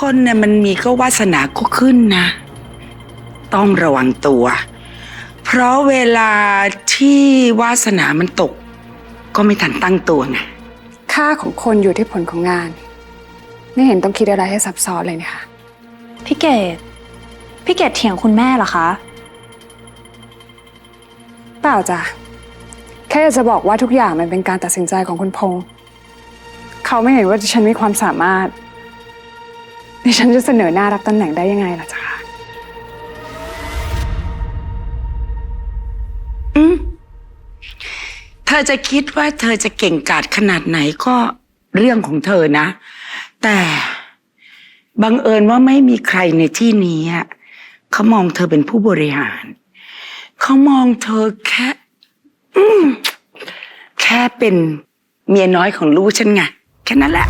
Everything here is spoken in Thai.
คนเนี่ยมันมีก็วาสนาก็ขึ้นนะ ต้องระวังตัว เพราะเวลาที่วาสนามันตก ก็ไม่ทันตั้งตัวไงค่าของคนอยู่ที่ผลของงาน ไม่เห็นต้องคิดอะไรให้ซับซ้อนเลยนะคะพี่เกดพี่เกดเถียงคุณแม่เหรอคะ เปล่าจ้ะ แค่อยากจะบอกว่าทุกอย่างมันเป็นการตัดสินใจของคุณพงษ์เขาไม่เห็นว่าดิฉันมีความสามารถ ดิฉันจะเสนอหน้ารับตำแหน่งได้ยังไงล่ะจ๊ะอืมเธอจะคิดว่าเธอจะเก่งกาจขนาดไหนก็เรื่องของเธอนะ แต่บังเอิญว่าไม่มีใครในที่นี้อะเขามองเธอเป็นผู้บริหาร เขามองเธอแค่อืมแค่เป็นเมียน้อยของลูกฉันไงแค่นั้นแหละ